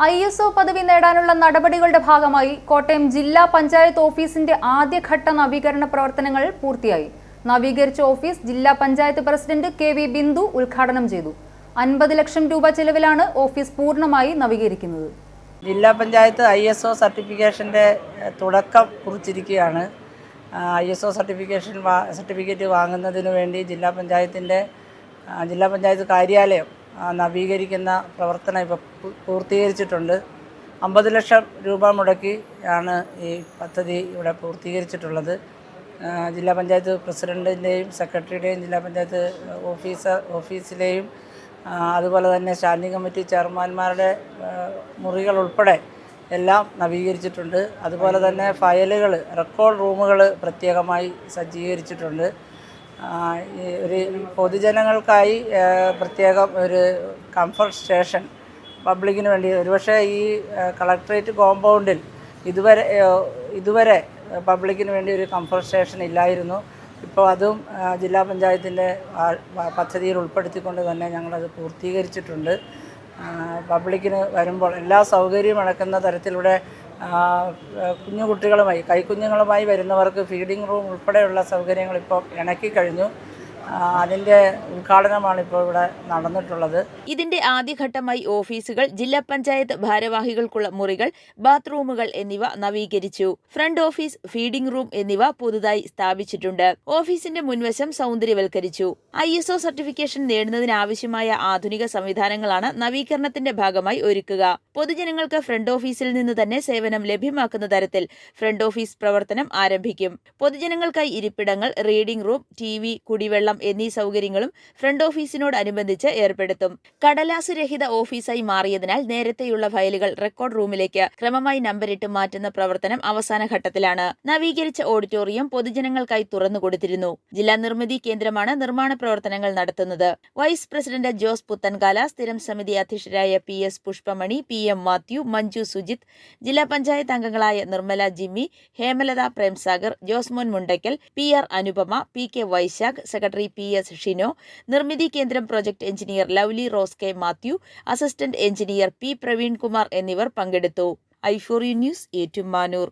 I S O പദവി നേടാനുള്ള നടപടികളുടെ ഭാഗമായി കോട്ടയം ജില്ലാ പഞ്ചായത്ത് ഓഫീസിന്റെ ആദ്യഘട്ട നവീകരണ പ്രവർത്തനങ്ങൾ പൂർത്തിയായി. നവീകരിച്ച ഓഫീസ് ജില്ലാ panchayat president K V Bindu ഉദ്ഘാടനം ചെയ്തു. അൻപത് ലക്ഷം രൂപ ചെലവിലാണ് ഓഫീസ് പൂർണമായി നവീകരിക്കുന്നത്. ജില്ലാ പഞ്ചായത്ത് ഐ എസ് ഒ സർട്ടിഫിക്കേഷന്റെ തുടക്കം കുറിച്ചിരിക്കുകയാണ്. I S O certification certificate വാങ്ങുന്നതിന് വേണ്ടി ജില്ലാ പഞ്ചായത്തിന്റെ ജില്ലാ പഞ്ചായത്ത് കാര്യാലയം നവീകരിക്കുന്ന പ്രവർത്തനം ഇപ്പോൾ പൂർത്തീകരിച്ചിട്ടുണ്ട്. അമ്പത് ലക്ഷം രൂപ മുടക്കി ആണ് ഈ പദ്ധതി ഇവിടെ പൂർത്തീകരിച്ചിട്ടുള്ളത്. ജില്ലാ പഞ്ചായത്ത് പ്രസിഡന്റിന്റെയും സെക്രട്ടറിയുടെയും ജില്ലാ പഞ്ചായത്ത് ഓഫീസർ ഓഫീസിലെയും അതുപോലെ തന്നെ സ്റ്റാൻഡിംഗ് കമ്മിറ്റി ചെയർമാൻമാരുടെ മുറികൾ ഉൾപ്പെടെ എല്ലാം നവീകരിച്ചിട്ടുണ്ട്. അതുപോലെ തന്നെ ഫയലുകൾ റെക്കോർഡ് റൂമുകൾ പ്രത്യേകമായി സജ്ജീകരിച്ചിട്ടുണ്ട്. ഒരു പൊതുജനങ്ങൾക്കായി പ്രത്യേകം ഒരു കംഫർട്ട് സ്റ്റേഷൻ പബ്ലിക്കിന് വേണ്ടി. ഒരുപക്ഷെ ഈ കളക്ട്രേറ്റ് കോമ്പൗണ്ടിൽ ഇതുവരെ ഇതുവരെ പബ്ലിക്കിന് വേണ്ടി ഒരു കംഫർട്ട് സ്റ്റേഷൻ ഇല്ലായിരുന്നു. ഇപ്പോൾ അതും ജില്ലാ പഞ്ചായത്തിന്റെ പദ്ധതിയിൽ ഉൾപ്പെടുത്തിക്കൊണ്ട് തന്നെ ഞങ്ങളത് പൂർത്തീകരിച്ചിട്ടുണ്ട്. പബ്ലിക്കിന് വരുമ്പോൾ എല്ലാ സൗകര്യവും അടക്കുന്ന തരത്തിലൂടെ കുഞ്ഞു കുട്ടികളുമായി കൈക്കുഞ്ഞുങ്ങളുമായി വരുന്നവർക്ക് ഫീഡിംഗ് റൂം ഉൾപ്പെടെയുള്ള സൗകര്യങ്ങൾ ഇപ്പോൾ ഇണക്കി കഴിഞ്ഞു. അതിന്റെ ഉദ്ഘാടനമാണ് ഇപ്പോൾ ഇവിടെ നടന്നിട്ടുള്ളത്. ഇതിന്റെ ആദ്യഘട്ടമായി ഓഫീസുകൾ ജില്ലാ പഞ്ചായത്ത് ഭാരവാഹികൾക്കുള്ള മുറികൾ ബാത്റൂമുകൾ എന്നിവ നവീകരിച്ചു. ഫ്രണ്ട് ഓഫീസ് ഫീഡിംഗ് റൂം എന്നിവ പുതുതായി സ്ഥാപിച്ചിട്ടുണ്ട്. ഓഫീസിന്റെ മുൻവശം സൗന്ദര്യവൽക്കരിച്ചു. ഐ എസ് ഒ സർട്ടിഫിക്കേഷൻ നേടുന്നതിനാവശ്യമായ ആധുനിക സംവിധാനങ്ങളാണ് നവീകരണത്തിന്റെ ഭാഗമായി ഒരുക്കുക. പൊതുജനങ്ങൾക്ക് ഫ്രണ്ട് ഓഫീസിൽ നിന്ന് തന്നെ സേവനം ലഭ്യമാക്കുന്ന തരത്തിൽ ഫ്രണ്ട് ഓഫീസ് പ്രവർത്തനം ആരംഭിക്കും. പൊതുജനങ്ങൾക്കായി ഇരിപ്പിടങ്ങൾ റീഡിംഗ് റൂം ടി വി കുടിവെള്ളം എന്നീ സൗകര്യങ്ങളും ഫ്രണ്ട് ഓഫീസിനോട് ഓഫീസിനോടനുബന്ധിച്ച് ഏർപ്പെടുത്തും. കടലാസ് രഹിത ഓഫീസായി മാറിയതിനാൽ നേരത്തെയുള്ള ഫയലുകൾ റെക്കോർഡ് റൂമിലേക്ക് ക്രമമായി നമ്പരിട്ട് മാറ്റുന്ന പ്രവർത്തനം അവസാന ഘട്ടത്തിലാണ്. നവീകരിച്ച ഓഡിറ്റോറിയം പൊതുജനങ്ങൾക്കായി തുറന്നുകൊടുത്തിരുന്നു ജില്ലാ നിർമ്മിതി കേന്ദ്രമാണ് നിർമ്മാണ പ്രവർത്തനങ്ങൾ നടത്തുന്നത്. വൈസ് പ്രസിഡന്റ് ജോസ് പുത്തൻകാല സ്ഥിരം സമിതി അധ്യക്ഷരായ P S Pushpamani P M Mathew Manju Sujith ജില്ലാ പഞ്ചായത്ത് അംഗങ്ങളായ Nirmala Jimmy Hemalatha Premsagar Josmon Mundackal P R Anupama P K Vaishakh secretary P S Shino Nirmithi Kendram project engineer Lovely Rose K Mathew assistant engineer P Praveenkumar എന്നിവർ പങ്കെടുത്തു. ഐഫോറി news Ettumanoor.